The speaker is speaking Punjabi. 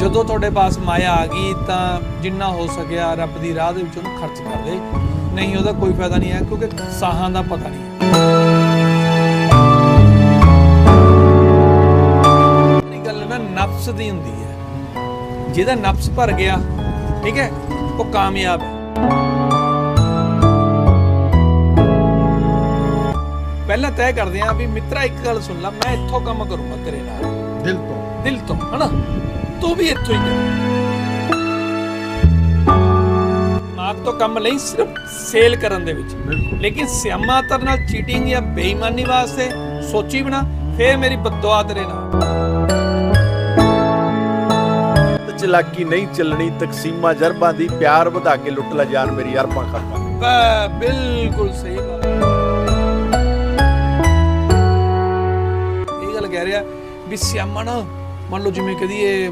ਜਦੋਂ ਤੁਹਾਡੇ ਪਾਸ ਮਾਇਆ ਆ ਗਈ ਤਾਂ ਜਿੰਨਾ ਹੋ ਸਕਿਆ ਰੱਬ ਦੀ ਰਾਹ ਦੇ ਵਿੱਚ ਉਹਨੂੰ ਖਰਚ ਕਰ ਦੇ। ਨਹੀਂ ਉਹਦਾ ਕੋਈ ਫਾਇਦਾ ਨਹੀਂ ਹੈ ਕਿਉਂਕਿ ਸਾਹਾਂ ਦਾ ਪਤਾ ਨਹੀਂ। ਇਹ ਗੱਲ ਨਾ ਨਫਸ ਦੀ ਹੁੰਦੀ ਹੈ। ਜਿਹਦਾ ਨਫਸ ਭਰ ਗਿਆ ਠੀਕ ਹੈ ਉਹ ਕਾਮਯਾਬ ਹੈ। ਪਹਿਲਾਂ ਤੈਅ ਕਰਦੇ ਆਂ ਵੀ ਮਿੱਤਰਾ ਇੱਕ ਗੱਲ ਸੁਣ ਲੈ ਮੈਂ ਇੱਥੋਂ ਕੰਮ ਕਰੂੰਗਾ ਤੇਰੇ ਨਾਲ। ਦਿਲ ਤੋਂ। ਦਿਲ ਤੋਂ ਹਨਾ? ਤੂੰ ਵੀ ਇੱਥੋਂ ਹੀ ਦਿਮਾਗ ਤੋਂ ਕੰਮ ਲਈ ਸਿਰਫ ਸੇਲ ਕਰਨ ਦੇ ਵਿੱਚ। ਲੇਕਿਨ ਸਿਆਮਾ ਤਰ ਨਾਲ ਚੀਟਿੰਗ ਜਾਂ ਬੇਈਮਾਨੀ ਵਾਸਤੇ ਸੋਚੀ ਬਣਾ ਫੇਰ ਮੇਰੀ ਬਦਦੁਆ ਤੇਰੇ ਨਾਲ। ਚਲਾਕੀ ਨਹੀਂ ਚੱਲਣੀ ਤਕਸੀਮਾ ਜਰਬਾਂ ਦੀ ਪਿਆਰ ਵਧਾ ਕੇ ਲੁੱਟ ਲੈ ਜਾਣ ਮੇਰੀ ਅਰਬਾਂ ਖਰਬਾਂ ਬੈ ਬਿਲਕੁਲ ਸਹੀ ਬਾਤ ਇਹ ਗੱਲ ਕਹਿ ਰਿਹਾ ਵੀ ਸਿਆਮਾ ਨਾ ਮੰਨ ਲਓ ਜਿਵੇਂ ਕਦੀ ਇਹ